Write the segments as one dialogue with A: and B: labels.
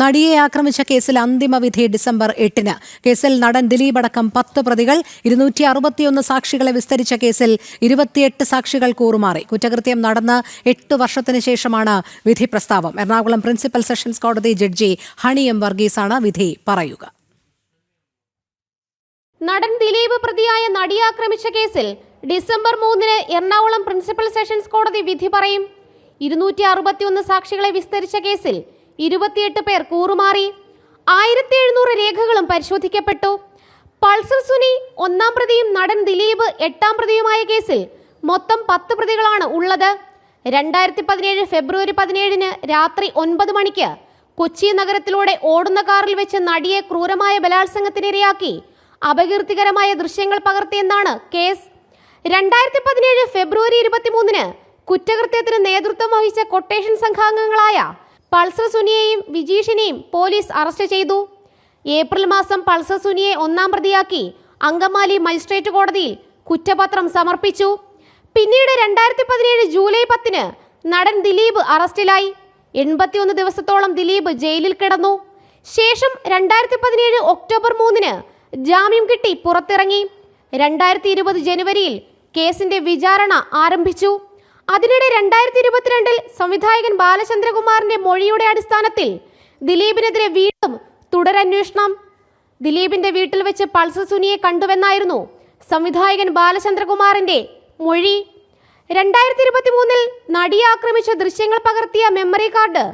A: നടിയെ ആക്രമിച്ച കേസിൽ അന്തിമവിധി ഡിസംബർ എട്ടിന്. കേസിൽ നടൻ ദിലീപ് അടക്കം പത്ത് പ്രതികൾ ഇരുന്നൂറ്റി അറുപത്തിയൊന്ന് സാക്ഷികളെ വിസ്തരിച്ച കേസിൽ ഇരുപത്തിയെട്ട് സാക്ഷികൾ കൂറുമാറി. കുറ്റകൃത്യം നടന്ന് എട്ട് വർഷത്തിന് ശേഷമാണ് വിധി പ്രസ്താവം. എറണാകുളം പ്രിൻസിപ്പൽ സെഷൻസ് കോടതി ജഡ്ജി ഹണി എം വർഗീസാണ് വിധി പറയുക.
B: നടൻ ദിലീപ് പ്രതിയായ നടിയെ ആക്രമിച്ച കേസിൽ ഡിസംബർ മൂന്നിന് എറണാകുളം പ്രിൻസിപ്പൽ സെഷൻസ് കോടതി വിധി പറയും. ഇരുന്നൂറ്റി സാക്ഷികളെ വിസ്തരിച്ച കേസിൽ ഇരുപത്തിയെട്ട് പേർ കൂറുമാറി. ആയിരത്തി എഴുന്നൂറ് രേഖകളും പരിശോധിക്കപ്പെട്ടു. പൾസർ സുനി ഒന്നാം പ്രതിയും നടൻ ദിലീപ് എട്ടാം പ്രതിയുമായ കേസിൽ മൊത്തം പത്ത് പ്രതികളാണ് ഉള്ളത്. രണ്ടായിരത്തി പതിനേഴ് ഫെബ്രുവരി പതിനേഴിന് രാത്രി ഒൻപത് മണിക്ക് കൊച്ചി നഗരത്തിലൂടെ ഓടുന്ന കാറിൽ വെച്ച് നടിയെ ക്രൂരമായ ബലാത്സംഗത്തിനിരയാക്കി അപകീർത്തികരമായ ദൃശ്യങ്ങൾ പകർത്തിയെന്നാണ് കേസ്. രണ്ടായിരത്തി പതിനേഴ് ഫെബ്രുവരി ഇരുപത്തിമൂന്നിന് കുറ്റകൃത്യത്തിന് നേതൃത്വം വഹിച്ച കൊട്ടേഷൻ സംഘാംഗങ്ങളായ പൾസർ സുനിയെയും വിജീഷിനെയും പോലീസ് അറസ്റ്റ് ചെയ്തു. ഏപ്രിൽ മാസം പൾസർ സുനിയെ ഒന്നാം പ്രതിയാക്കി അങ്കമാലി മജിസ്ട്രേറ്റ് കോടതിയിൽ കുറ്റപത്രം സമർപ്പിച്ചു. പിന്നീട് രണ്ടായിരത്തി പതിനേഴ് ജൂലൈ പത്തിന് നടൻ ദിലീപ് അറസ്റ്റിലായി. എൺപത്തിയൊന്ന് ദിവസത്തോളം ദിലീപ് ജയിലിൽ കിടന്നു. ശേഷം രണ്ടായിരത്തി പതിനേഴ് ഒക്ടോബർ മൂന്നിന് ജാമ്യം കിട്ടി പുറത്തിറങ്ങി. രണ്ടായിരത്തി ഇരുപത് ജനുവരിയിൽ കേസിന്റെ വിചാരണ ആരംഭിച്ചു. അതിനിടെ രണ്ടായിരത്തി ഇരുപത്തിരണ്ടിൽ സംവിധായകൻ ബാലചന്ദ്രകുമാറിന്റെ മൊഴിയുടെ അടിസ്ഥാനത്തിൽ ദിലീപിനെതിരെ വീണ്ടും തുടരന്വേഷണം. ദിലീപിന്റെ വീട്ടിൽ വെച്ച് പൾസർ സുനിയെ കണ്ടുവെന്നായിരുന്നു സംവിധായകൻ ബാലചന്ദ്രകുമാറിന്റെ മൊഴി. രണ്ടായിരത്തി ഇരുപത്തി മൂന്നിൽ നടിയെ ആക്രമിച്ച ദൃശ്യങ്ങൾ പകർത്തിയ മെമ്മറി കാർഡ്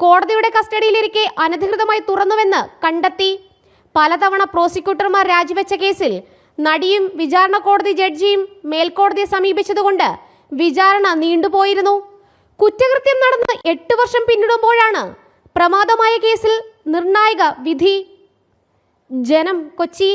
B: കോടതിയുടെ കസ്റ്റഡിയിലിരിക്കെ അനധികൃതമായി തുറന്നുവെന്ന് കണ്ടെത്തി. പലതവണ പ്രോസിക്യൂട്ടർമാർ രാജിവെച്ച കേസിൽ നടിയും വിചാരണ കോടതി ജഡ്ജിയും മേൽക്കോടതിയെ സമീപിച്ചതുകൊണ്ട് വിചാരണ നീണ്ടുപോയിരുന്നു. കുറ്റകൃത്യം നടന്ന് എട്ട് വർഷം പിന്നിടുമ്പോഴാണ് പ്രമാദമായ കേസിൽ നിർണായക വിധി. ജനം കൊച്ചി.